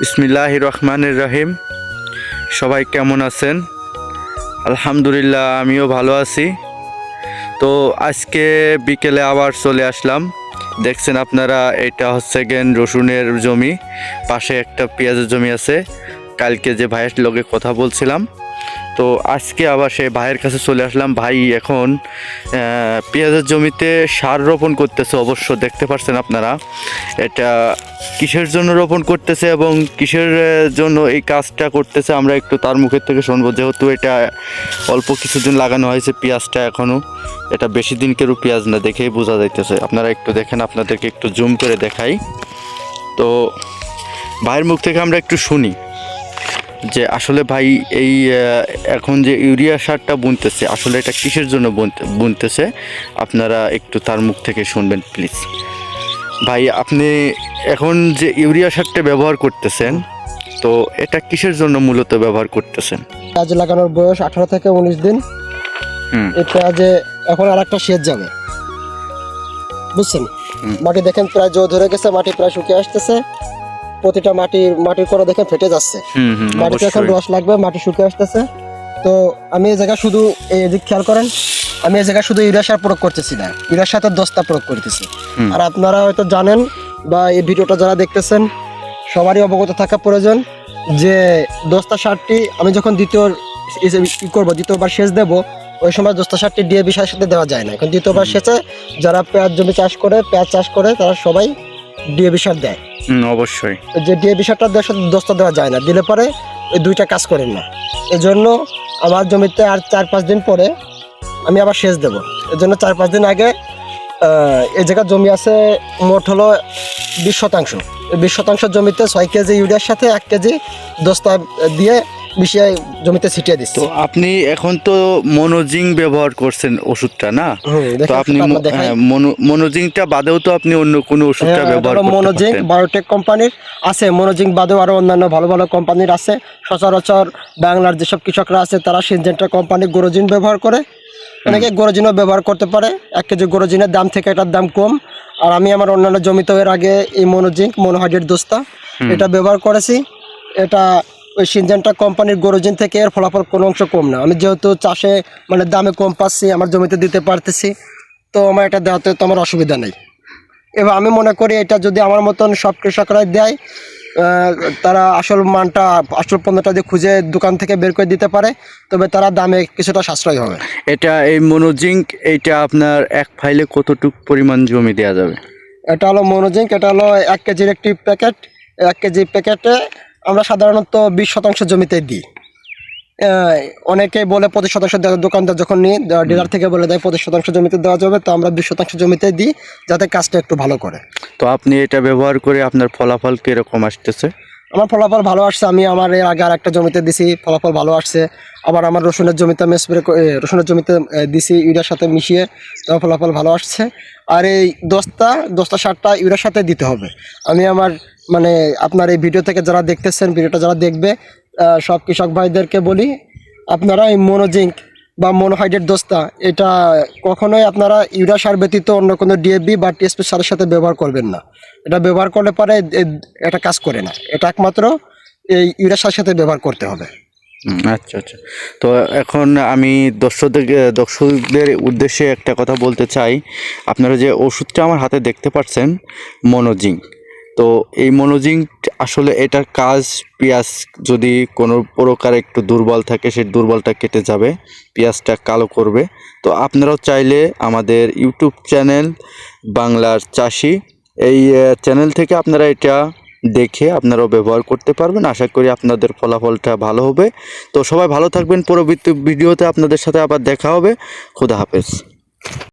বিসমিল্লাহ রহমানের রহিম। সবাই কেমন আছেন? আলহামদুলিল্লাহ, আমিও ভালো আছি। তো আজকে বিকেলে আবার চলে আসলাম। দেখছেন আপনারা, এটা হচ্ছে গেন রসুনের জমি। পাশে একটা পেঁয়াজের জমি আছে। কালকে যে ভাইয়ের লগে কথা বলছিলাম তো আজকে আবার সেই ভাইয়ের কাছে চলে আসলাম। ভাই এখন পেঁয়াজের জমিতে সার রোপণ করতেছে অবশ্য, দেখতে পাচ্ছেন আপনারা। এটা কিসের জন্য রোপণ করতেছে এবং কিসের জন্য এই কাজটা করতেছে আমরা একটু তার মুখের থেকে শুনব। যেহেতু এটা অল্প কিছুদিন লাগানো হয়েছে পেঁয়াজটা এখনও এটা বেশি দিন কেউ পেঁয়াজ না দেখেই বোঝা যাইতেছে। আপনারা একটু দেখেন, আপনাদেরকে একটু জুম করে দেখাই। তো ভাইয়ের মুখ থেকে আমরা একটু শুনি। যে আসলে ভাই এই এখন যে ইউরিয়া সারটা বুনতেছে আসলে এটা কিসের জন্য বুনতেছে? আপনারা একটু তার মুখ থেকে শুনবেন প্লিজ। ভাই আপনি এখন যে ইউরিয়া সারটা ব্যবহার করতেছেন তো এটা কিসের জন্য মূলত ব্যবহার করতেছেন? পেঁয়াজ লাগানোর বয়স আঠারো থেকে উনিশ দিন। এই পেঁয়াজে এখন আর একটা সেচ যাবে। বুঝছেন? মাটি দেখেন প্রায় জো ধরে গেছে মাটি প্রায় শুকিয়ে আসতেছে। প্রতিটা মাটির মাটির করা দেখেন ফেটে যাচ্ছে। মাটিতে এখন রস লাগবে মাটি শুকিয়ে আসতেছে। তো আমি এই জায়গায় শুধু এই দিক খেয়াল করেন আমি এই জায়গায় শুধু ইউরিয়া সার প্রয়োগ করতেছি না ইউরিয়ার সাথে দস্তা প্রয়োগ করতেছি। আর আপনারা হয়তো জানেন বা এই ভিডিওটা যারা দেখতেছেন সবারই অবগত থাকা প্রয়োজন যে দস্তা সারটি আমি যখন দ্বিতীয় ই করব দ্বিতীয়বার সেচ দেবো ওই সময় দস্তা সারটি ডিএবি সারের সাথে দেওয়া যায় না। এখন দ্বিতীয়বার সেচে যারা পেঁয়াজ জমি চাষ করে পেঁয়াজ চাষ করে তারা সবাই ডিএবি সার দেয়। অবশ্যই। যে ডিএবি সারটা দস্তা দেওয়া যায় না দিলে পরে ওই দুইটা কাজ করেন না। এজন্য আমার জমিতে আর চার পাঁচ দিন পরে আমি আবার সেচ দেব। এর জন্য চার পাঁচ দিন আগে এই জায়গায় জমি আছে মোট হলো বিশ শতাংশ। বিশ শতাংশ জমিতে ছয় কেজি ইউরিয়ার সাথে এক কেজি দস্তা দিয়ে মিশিয়ে জমিতে ছিটিয়ে দিচ্ছি। তো আপনি এখন তো মনোজিং ব্যবহার করছেন ওষুধটা না? তো আপনি। হ্যাঁ, মনো- মনোজিংটা বাদেও তো আপনি অন্য কোনো ওষুধটা হ্যাঁ, ব্যবহার করতে পারতেন। বায়োটেক কোম্পানির আছে মনোজিঙ্ক বাদেও আরও অন্যান্য ভালো ভালো কোম্পানির আছে। সচরাচর বাংলার যেসব কৃষকরা আছে তারা সিনজেন্টা কোম্পানির গোরোজিন ব্যবহার করে। অনেকে গোরোজিনও ব্যবহার করতে পারে। এক কেজি গোরোজিনের দাম থেকে এটার দাম কম। আর আমি আমার অন্যান্য জমিতেও এর আগে এই মনোজিঙ্ক মনোহাইড্রেট দোস্তা এটা ব্যবহার করেছি। এটা ওই সিনজেন্টা কোম্পানির গোরোজিন থেকে এর ফলাফল কোনো অংশ কম না। আমি যেহেতু চাষে মানে দামে কম পাচ্ছি আমার জমিতে দিতে পারতেছি তো আমার এটা দেওয়াতে তো আমার অসুবিধা নেই। এবার আমি মনে করি এটা যদি আমার মতন সব কৃষকরা দেয় তারা আসল মানটা আসল পণ্যটা যদি খুঁজে দোকান থেকে বের করে দিতে পারে তবে তারা দামে কিছুটা সাশ্রয় হবে। এটা এই মনোজিঙ্ক এইটা আপনার এক ফাইলে কতটুক পরিমাণ জমি দেওয়া যাবে? এটা হলো মনোজিঙ্ক এটা হলো এক কেজির একটি প্যাকেট এক কেজি প্যাকেটে আমরা সাধারণত বিশ শতাংশ জমিতে দিই। আহ, অনেকেই বলে পঁচিশ শতাংশ দোকানদার যখন নিই ডিলার থেকে বলে দেয় পঁচিশ শতাংশ জমিতে দেওয়া যাবে তো আমরা বিশ শতাংশ জমিতে দিই যাতে কাজটা একটু ভালো করে। তো আপনি এটা ব্যবহার করে আপনার ফলাফল কীরকম আসতেছে? আমার ফলাফল ভালো আসছে আমি আমার এর আগে আর একটা জমিতে দিছি ফলাফল ভালো আসছে। আবার আমার রসুনের জমিতে আমি স্প্রে রসুনের জমিতে দিছি ইউরিয়ার সাথে মিশিয়ে তো ফলাফল ভালো আসছে। আর এই দস্তা দস্তা সারটা ইউরিয়ার সাথে দিতে হবে। আমি আমার মানে আপনার এই ভিডিও থেকে যারা দেখতেছেন ভিডিওটা যারা দেখবে সব কৃষক ভাইদেরকে বলি, আপনারা এই মনোজিঙ্ক বা মনোহাইড্রেট দস্তা, এটা কখনোই আপনারা ইউরিয়া সার ব্যতীত অন্য কোনো ডিএবি বা টিএসপি সারের সাথে ব্যবহার করবেন না। এটা ব্যবহার করলে পরে এটা কাজ করে না। এটা একমাত্র এই ইউরিয়া সারের সাথে ব্যবহার করতে হবে। আচ্ছা আচ্ছা। তো এখন আমি দর্শকদের দর্শকদের উদ্দেশ্যে একটা কথা বলতে চাই। আপনারা যে ওষুধটা আমার হাতে দেখতে পাচ্ছেন, মনোজিঙ্ক তো এই মনোজিঙ্ক আসলে এটার কাজ পেঁয়াজ যদি কোনো প্রকার একটু দুর্বল থাকে, সেই দুর্বলটা কেটে যাবে, পেঁয়াজটা কালো করবে। তো আপনারাও চাইলে আমাদের ইউটিউব চ্যানেল বাংলার চাষি, এই চ্যানেল থেকে আপনারা এটা দেখে আপনারাও ব্যবহার করতে পারবেন। আশা করি আপনাদের ফলাফলটা ভালো হবে। তো সবাই ভালো থাকবেন। পরবর্তী ভিডিওতে আপনাদের সাথে আবার দেখা হবে। খুদা হাফেজ।